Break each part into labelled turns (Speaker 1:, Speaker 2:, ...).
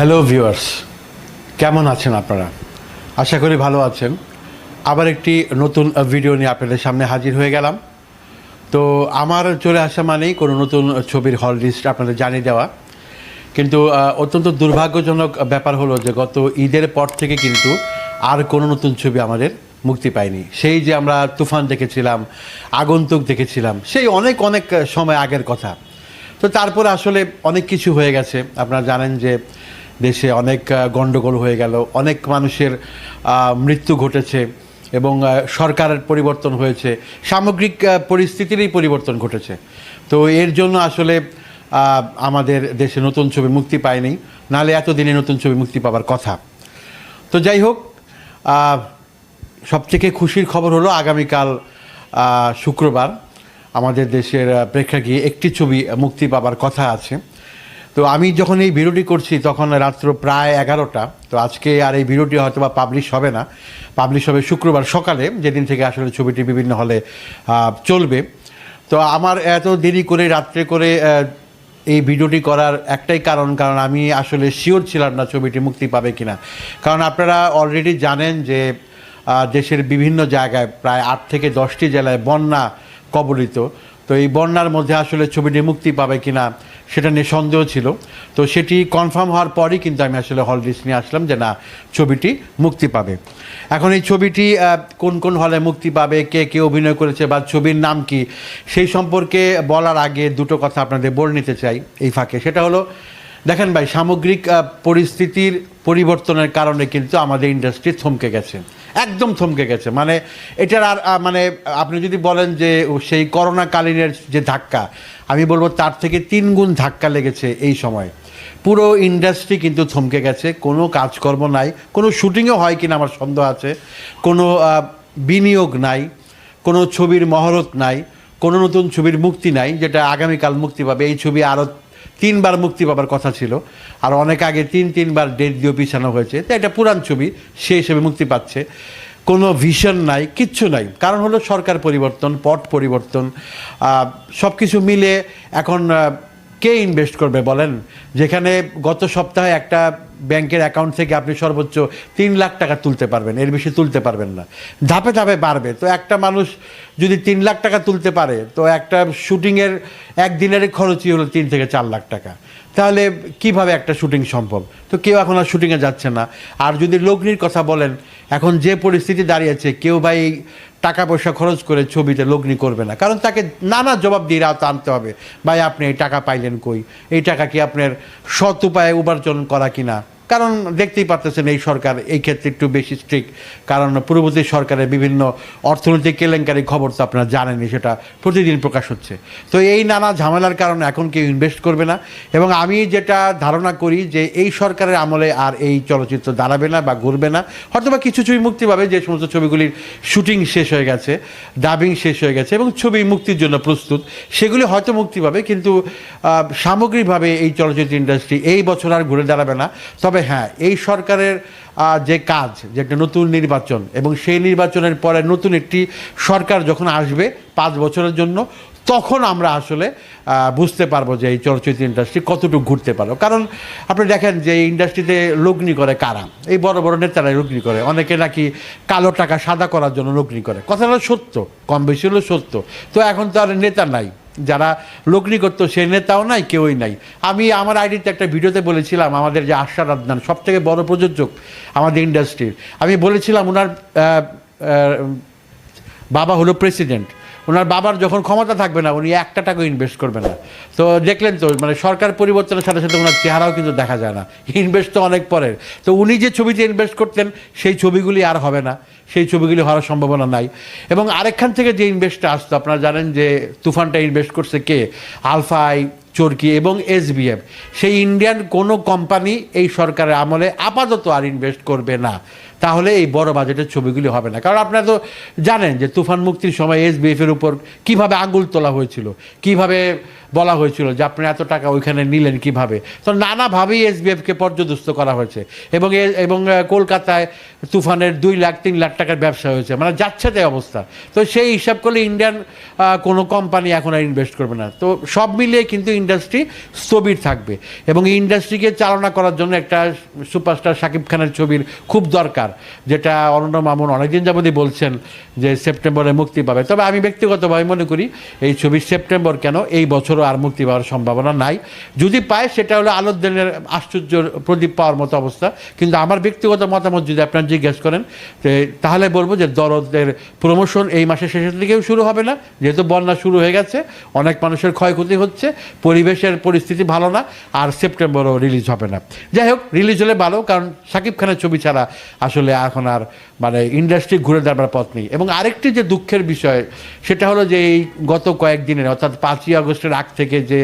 Speaker 1: Hello viewers কেমন আছেন আপনারা? আশা করি ভালো আছেন। আবার একটি নতুন ভিডিও নিয়ে আপনাদের সামনে হাজির হয়ে গেলাম। তো আমার চলে আসা মানেই কোনো নতুন ছবির হল লিস্ট আপনাদের জানিয়ে দেওয়া। কিন্তু অত্যন্ত দুর্ভাগ্যজনক ব্যাপার হলো যে গত ঈদের পর থেকে কিন্তু আর কোনো নতুন ছবি আমাদের মুক্তি পায়নি। সেই যে আমরা তুফান দেখেছিলাম, আগন্তুক দেখেছিলাম, সেই অনেক অনেক সময় আগের কথা। তো তারপরে আসলে অনেক কিছু হয়ে গেছে। আপনারা জানেন যে দেশে অনেক গণ্ডগোল হয়ে গেল, অনেক মানুষের মৃত্যু ঘটেছে এবং সরকারের পরিবর্তন হয়েছে, সামগ্রিক পরিস্থিতিরই পরিবর্তন ঘটেছে। তো এর জন্য আসলে আমাদের দেশে নতুন ছবি মুক্তি পায়নি নাহলে এতদিনে নতুন ছবি মুক্তি পাওয়ার কথা। তো যাই হোক সবথেকে খুশির খবর হলো আগামীকাল শুক্রবার আমাদের দেশের প্রেক্ষাগৃহে একটি ছবি মুক্তি পাবার কথা আছে। তো আমি যখন এই ভিডিওটি করছি, তখন রাত্র প্রায় এগারোটা। তো আজকে আর এই ভিডিওটি হয়তো বা পাবলিশ হবে না। পাবলিশ হবে শুক্রবার সকালে, যেদিন থেকে আসলে ছবিটি বিভিন্ন হলে চলবে। তো আমার এত দেরি করে রাত্রে করে এই ভিডিওটি করার একটাই কারণ কারণ আমি আসলে শিওর ছিলাম না ছবিটি মুক্তি পাবে কিনা। কারণ আপনারা অলরেডি জানেন যে দেশের বিভিন্ন জায়গায় প্রায় আট থেকে দশটি জেলায় বন্যা কবলিত। তো এই বন্যার মধ্যে আসলে ছবিটি মুক্তি পাবে কিনা সেটা নিয়ে সন্দেহ ছিল। তো সেটি কনফার্ম হওয়ার পরই কিন্তু আমি আসলে হল লিস্ট নিয়ে আসলাম যে না, ছবিটি মুক্তি পাবে। এখন এই ছবিটি কোন কোন হলে মুক্তি পাবে, কে কে অভিনয় করেছে বা ছবির নাম কি, সেই সম্পর্কে বলার আগে দুটো কথা আপনাদের বলে নিতে চাই এই ফাঁকে। সেটা হলো দেখেন ভাই, সামগ্রিক পরিস্থিতির পরিবর্তনের কারণে কিন্তু আমাদের ইন্ডাস্ট্রি থমকে গেছে। একদম থমকে গেছে। মানে এটার আর মানে আপনি যদি বলেন যে সেই করোনাকালীনের যে ধাক্কা, আমি বলব তার থেকে তিন গুণ ধাক্কা লেগেছে এই সময়। পুরো ইন্ডাস্ট্রি কিন্তু থমকে গেছে। কোনো কাজকর্ম নাই। কোনো শুটিংও হয় কিনা আমার সন্দেহ আছে। কোনো বিনিয়োগ নাই। কোনো ছবির মহরত নাই। কোনো নতুন ছবির মুক্তি নাই, যেটা আগামীকাল মুক্তি পাবে। এই ছবি আরও তিনবার মুক্তি পাবার কথা ছিল। আর অনেক আগে তিন, তিনবার ডেট দিয়ে পিছানো হয়েছে। তো এটা পুরান ছবি, সে হিসেবে মুক্তি পাচ্ছে। কোনো ভিশন নাই, কিচ্ছু নাই। কারণ হলো সরকার পরিবর্তন, পট পরিবর্তন সব কিছু মিলে এখন কে ইনভেস্ট করবে বলেন? যেখানে গত সপ্তাহে একটা ব্যাংকের অ্যাকাউন্ট থেকে আপনি সর্বোচ্চ তিন লাখ টাকা তুলতে পারবেন, এর বেশি তুলতে পারবেন না। ধাপে ধাপে বাড়বে। তো একটা মানুষ যদি তিন লাখ টাকা তুলতে পারে, তো একটা শুটিংয়ের একদিনের খরচই হলো তিন থেকে চার লাখ টাকা। তাহলে কীভাবে একটা শুটিং সম্ভব? তো কেউ এখন আর শুটিংয়ে যাচ্ছে না। আর যদি লগ্নির কথা বলেন, এখন যে পরিস্থিতি দাঁড়িয়েছে কেউ ভাই টাকা পয়সা খরচ করে ছবিতে লগ্নি করবে না। কারণ তাকে নানা জবাব দিয়ে রাত আনতে হবে। ভাই, আপনি এই টাকা পাইলেন কই? এই টাকা কি আপনার সৎ উপায়ে উপার্জন করা কিনা? কারণ দেখতেই পারতেছেন এই সরকার এই ক্ষেত্রে একটু বেশি স্ট্রিক্ট কারণ পূর্ববর্তী সরকারের বিভিন্ন অর্থনৈতিক কেলেঙ্কারি খবর তো আপনারা জানেনই, সেটা প্রতিদিন প্রকাশ হচ্ছে। তো এই নানা ঝামেলার কারণে এখন কেউ ইনভেস্ট করবে না। এবং আমি যেটা ধারণা করি যে এই সরকারের আমলে আর এই চলচ্চিত্র দাঁড়াবে না বা ঘুরবে না। হয়তো বা কিছু ছবি মুক্তি পাবে, যে সমস্ত ছবিগুলির শুটিং শেষ হয়ে গেছে ডাবিং শেষ হয়ে গেছে এবং ছবি মুক্তির জন্য প্রস্তুত, সেগুলি হয়তো মুক্তি পাবে। কিন্তু সামগ্রিকভাবে এই চলচ্চিত্র ইন্ডাস্ট্রি এই বছর আর ঘুরে দাঁড়াবে না। তবে হ্যাঁ এই সরকারের যে কাজ, যে একটা নতুন নির্বাচন এবং সেই নির্বাচনের পরে নতুন একটি সরকার যখন আসবে পাঁচ বছরের জন্য তখন আমরা আসলে বুঝতে পারব যে এই চলচ্চিত্র ইন্ডাস্ট্রি কতটুকু ঘুরতে পারো কারণ আপনি দেখেন যে এই ইন্ডাস্ট্রিতে লগ্নি করে কারা? এই বড় বড় নেতারাই লগ্নি করে। অনেকে নাকি কালো টাকা সাদা করার জন্য লগ্নি করে। কথাটা সত্য, কম বেশি হলেও সত্য। তো এখন তো আর নেতা নাই। যারা লগ্নি করতো, সে নেতাও নাই, কেউই নাই। আমি আমার আইডিতে একটা ভিডিওতে বলেছিলাম, আমাদের যে আশার আদনান সব থেকে বড় প্রযোজক আমাদের ইন্ডাস্ট্রির আমি বলেছিলাম ওনার বাবা হলো প্রেসিডেন্ট ওনার বাবার যখন ক্ষমতা থাকবে না, উনি একটা টাকা ইনভেস্ট করবে না। তো দেখলেন তো মানে সরকার পরিবর্তনের সাথে সাথে ওনার চেহারাও কিন্তু দেখা যায় না। ইনভেস্ট তো অনেক পরের। তো উনি যে ছবিতে ইনভেস্ট করতেন, সেই ছবিগুলি আর হবে না। সেই ছবিগুলি হওয়ার সম্ভাবনা নাই। এবং আরেকখান থেকে যে ইনভেস্টটা আসতো, আপনারা জানেন যে তুফানটা ইনভেস্ট করছে কে? আলফাই, চরকি এবং এসবিএফ সেই ইন্ডিয়ান কোনো কোম্পানি এই সরকারের আমলে আপাতত আর ইনভেস্ট করবে না। তাহলে এই বড় বাজেটের ছবিগুলি হবে না। কারণ আপনারা তো জানেন যে তুফান মুক্তির সময় এসবিএফের উপর কীভাবে আঙুল তোলা হয়েছিল, কীভাবে বলা হয়েছিল যে আপনি এত টাকা ওইখানে নিলেন কীভাবে? তো নানাভাবেই এসবিএফকে পর্যদস্ত করা হয়েছে। এবং এবং কলকাতায় তুফানের দুই লাখ, তিন লাখ টাকার ব্যবসা হয়েছে। মানে যাচ্ছে তাই অবস্থা। তো সেই হিসাব করলে ইন্ডিয়ান কোনো কোম্পানি এখন আর ইনভেস্ট করবে না। তো সব মিলিয়ে কিন্তু ইন্ডাস্ট্রি স্থবির থাকবে। এবং এই ইন্ডাস্ট্রিকে চালনা করার জন্য একটা সুপারস্টার শাকিব খানের ছবির খুব দরকার। যেটা অরণ্য মামুন অনেকদিন যাবতই বলছেন যে সেপ্টেম্বরে মুক্তি পাবে। তবে আমি ব্যক্তিগতভাবে মনে করি, এই ছবি সেপ্টেম্বর কেন? এই বছরও আর মুক্তি পাওয়ার সম্ভাবনা নাই। যদি পায়, সেটা হলো আলোদ্দিনের আশ্চর্য প্রদীপ পাওয়ার মতো অবস্থা। কিন্তু আমার ব্যক্তিগত মতামত যদি আপনার জিজ্ঞেস করেন তাহলে বলব যে দরদের প্রমোশন এই মাসের শেষের দিকেও শুরু হবে না। যেহেতু বন্যা শুরু হয়ে গেছে, অনেক মানুষের ক্ষয়ক্ষতি হচ্ছে, পরিবেশের পরিস্থিতি ভালো না, আর সেপ্টেম্বরও রিলিজ হবে না। যাই হোক, রিলিজ হলে ভালো, কারণ শাকিব খানের ছবি ছাড়া আসলে এখন আর মানে ইন্ডাস্ট্রি ঘুরে দাঁড়াবার পথ নেই। এবং আরেকটি যে দুঃখের বিষয়, সেটা হলো যে এই গত কয়েকদিনের, অর্থাৎ পাঁচই আগস্টের আগ থেকে যে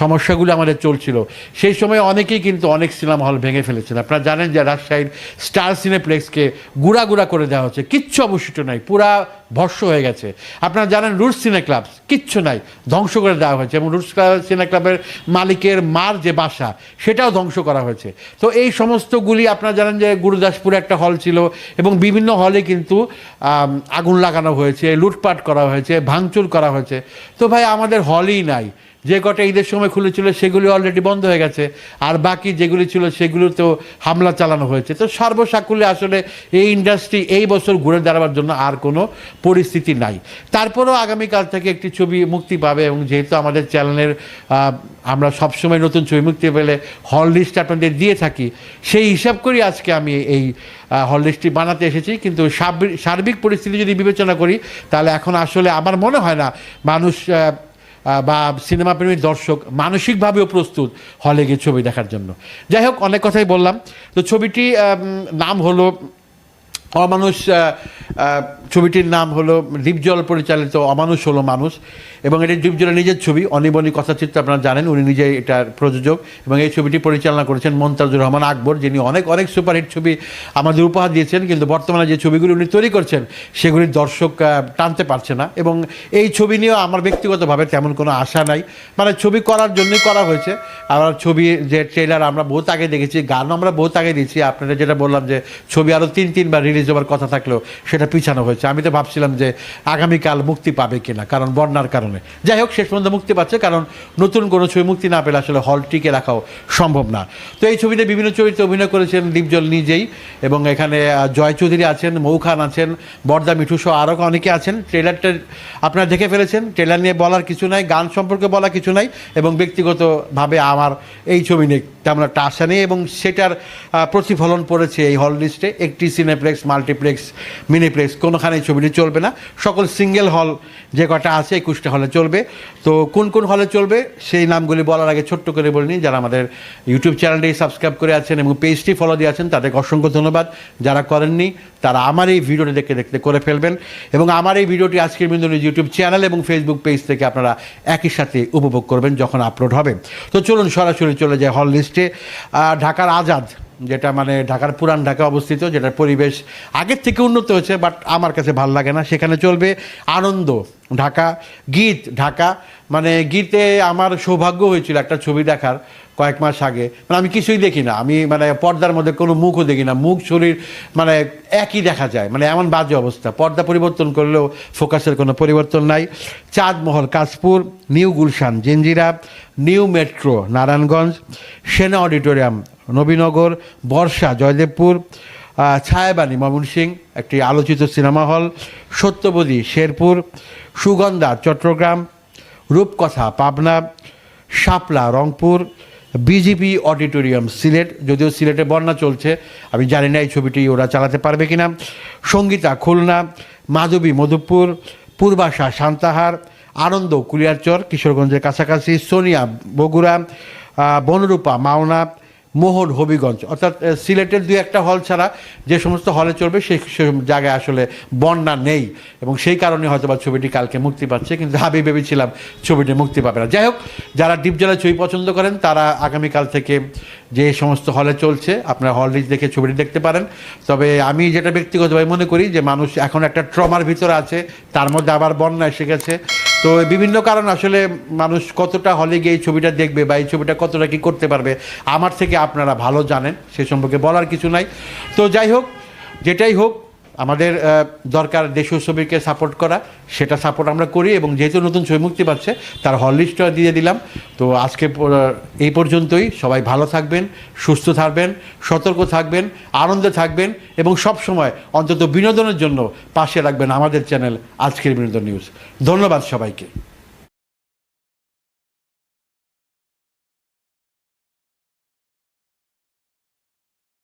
Speaker 1: সমস্যাগুলো আমাদের চলছিল। সেই সময় অনেকেই কিন্তু অনেক সিনেমা হল ভেঙে ফেলেছেন। আপনারা জানেন যে রাজশাহীর স্টার সিনেপ্লেক্সকে গুড়া গুড়া করে দেওয়া হচ্ছে। কিচ্ছু অবশিষ্ট নাই, পুরা ভস্য হয়ে গেছে। আপনারা জানেন রুটস সিনে ক্লাব কিচ্ছু নাই, ধ্বংস করে দেওয়া হয়েছে। এবং রুটস সিনে ক্লাবের মালিকের মার যে বাসা, সেটাও ধ্বংস করা হয়েছে। তো এই সমস্তগুলি আপনারা জানেন যে গুরুদাসপুরে একটা হল ছিল এবং বিভিন্ন হলে কিন্তু আগুন লাগানো হয়েছে, লুটপাট করা হয়েছে, ভাঙচুর করা হয়েছে। তো ভাই, আমাদের হলই নাই। যে কটা ঈদের সময় খুলেছিল, সেগুলি অলরেডি বন্ধ হয়ে গেছে। আর বাকি যেগুলি ছিল, সেগুলোতেও হামলা চালানো হয়েছে। তো সর্বসাকুল্যে আসলে এই ইন্ডাস্ট্রি এই বছর ঘুরে দাঁড়াবার জন্য আর কোনো পরিস্থিতি নাই। তারপরেও আগামীকাল থেকে একটি ছবি মুক্তি পাবে এবং যেহেতু আমাদের চ্যানেলের আমরা সবসময় নতুন ছবি মুক্তি পেলে হল লিস্ট আপনাদের দিয়ে থাকি, সেই হিসাব করেই আজকে আমি এই হল লিস্টটি বানাতে এসেছি। কিন্তু সার্বিক- পরিস্থিতি যদি বিবেচনা করি, তাহলে এখন আসলে আমার মনে হয় না মানুষ বা সিনেমা প্রেমীর দর্শক মানসিকভাবেও প্রস্তুত হলে গিয়ে ছবি দেখার জন্য। যাই হোক, অনেক কথাই বললাম। তো ছবিটি নাম হলো অমানুষ ছবিটির নাম হলো দীপজল পরিচালিত অমানুষ হলো মানুষ। এবং এটি দীপজলের নিজের ছবি, অনিবনী কথাচিত্র আপনারা জানেন, উনি নিজে এটার প্রযোজক। এবং এই ছবিটি পরিচালনা করেছেন মন্তাজুর রহমান আকবর, যিনি অনেক অনেক সুপারহিট ছবি আমাদের উপহার দিয়েছেন। কিন্তু বর্তমানে যে ছবিগুলি উনি তৈরি করছেন সেগুলির দর্শক টানতে পারছে না। এবং এই ছবি নিয়েও আমার ব্যক্তিগতভাবে তেমন কোনো আশা নাই। মানে ছবি করার জন্যই করা হয়েছে। আবার ছবি, যে ট্রেলার আমরা বহুত আগে দেখেছি, গানও আমরা বহুত আগে দিয়েছি। আপনারা যেটা বললাম যে ছবি আরও তিন, তিনবার রিলিজ হওয়ার কথা থাকলেও সেটা পিছানো হয়েছে। আমি তো ভাবছিলাম যে আগামীকাল মুক্তি পাবে কিনা, কারণ বন্যার কারণে। যাই হোক, শেষ পর্যন্ত মুক্তি পাচ্ছে, কারণ নতুন কোনো ছবি মুক্তি না পেলে আসলে হল টিকে রাখাও সম্ভব না। তো এই ছবিতে বিভিন্ন চরিত্রে অভিনয় করেছেন দীপজল নিজেই, এবং এখানে জয় চৌধুরী আছেন, মৌ খান আছেন, বর্দা মিঠু সহ আরও অনেকে আছেন। ট্রেলারটা আপনারা দেখে ফেলেছেন, ট্রেলার নিয়ে বলার কিছু নাই, গান সম্পর্কে বলা কিছু নাই, এবং ব্যক্তিগতভাবে আমার এই ছবি নিয়ে তেমন একটা আশা নেই, এবং সেটার প্রতিফলন পড়েছে এই হল লিস্টে। একটি সিনেপ্লেক্স মাল্টিপ্লেক্স, মিনিপ্লেক্স, কোনোখানেই ছবিটি চলবে না। সকল সিঙ্গেল হল যে কটা আছে, একুশটা হলে চলবে। তো কোন কোন হলে চলবে, সেই নামগুলি বলার আগে ছোট্ট করে বলে নিই। যারা আমাদের ইউটিউব চ্যানেলটি সাবস্ক্রাইব করে আছেন এবং পেজটি ফলো দিয়ে আছেন, তাদেরকে অসংখ্য ধন্যবাদ। যারা করেননি, তারা আমার এই ভিডিওটি দেখতে দেখতে করে ফেলবেন। এবং আমার এই ভিডিওটি আজকের বিন্দু ইউটিউব চ্যানেল এবং ফেসবুক পেজ থেকে আপনারা একই সাথে উপভোগ করবেন যখন আপলোড হবে। তো চলুন সরাসরি চলে যায় হল লিস্টে ঢাকার আজাদ। যেটা মানে ঢাকার পুরান ঢাকা অবস্থিত, যেটার পরিবেশ আগের থেকে উন্নত হয়েছে বাট আমার কাছে ভালো লাগে না। সেখানে চলবে আনন্দ, ঢাকা, গীত, ঢাকা। মানে গীতে আমার সৌভাগ্য হয়েছিল একটা ছবি দেখার কয়েক মাস আগে। মানে আমি কিছুই দেখি না। আমি মানে পর্দার মধ্যে কোনো মুখও দেখি না। মুখ, শরীর মানে একই দেখা যায়। মানে এমন বাজে অবস্থা। পর্দা পরিবর্তন করলেও ফোকাসের কোনো পরিবর্তন নাই। Chandmahal, Kashpur, new Gulshan Jinjira new metro, Narayanganj, Sena auditorium Nabinagar, Barsha, Joydebpur Chhayabani Mymensingh একটি আলোচিত cinema hall, Satyabadi, Sherpur, Sugandha, Chattogram, Rupkotha, Pabna, Shapla, Rangpur, BGP auditorium, Sylhet, যদিও সিলেটে বন্যা চলছে, আমি জানি না এই ছবিটি ওরা চালাতে পারবে কিনা। সঙ্গীতা, খুলনা, মাধবী, মধুপুর, পূর্বাশা, সান্তাহার, আনন্দ, কুলিয়ারচর, কিশোরগঞ্জের কাছাকাছি, সোনিয়া, বগুড়া বনরূপা, মাওনা মোহন হবিগঞ্জ। অর্থাৎ সিলেটের দুই একটা হল ছাড়া যে সমস্ত হলে চলবে, সেই জায়গায় আসলে বন্যা নেই। এবং সেই কারণে হয়তো বা ছবিটি কালকে মুক্তি পাচ্ছে, কিন্তু আমি ভেবেছিলাম ছবিটি মুক্তি পাবে না। যাই হোক, যারা ডিপজলা ছবি পছন্দ করেন, তারা আগামীকাল থেকে যে সমস্ত হলে চলছে, আপনারা হল লিস্ট দেখে ছবিটি দেখতে পারেন। তবে আমি যেটা ব্যক্তিগতভাবে মনে করি যে, মানুষ এখন একটা ট্রমার ভিতরে আছে, তার মধ্যে আবার বন্যা এসে গেছে। তো বিভিন্ন কারণ আসলে মানুষ কতটা হলে গিয়ে এই ছবিটা দেখবে বা এই ছবিটা কতটা কি করতে পারবে, আমার থেকে আপনারা ভালো জানেন, সে সম্পর্কে বলার কিছু নাই। তো যাই হোক, যেটাই হোক আমাদের দরকার দেশীয় ছবিকে সাপোর্ট করা, সেটা সাপোর্ট আমরা করি এবং যেহেতু নতুন ছবি মুক্তি পাচ্ছে, তার হল লিস্টটা দিয়ে দিলাম। তো আজকে এই পর্যন্তই। সবাই ভালো থাকবেন, সুস্থ থাকবেন, সতর্ক থাকবেন, আনন্দে থাকবেন এবং সব সময় অন্তত বিনোদনের জন্য পাশে রাখবেন আমাদের চ্যানেল আজকের বিনোদন নিউজ ধন্যবাদ সবাইকে।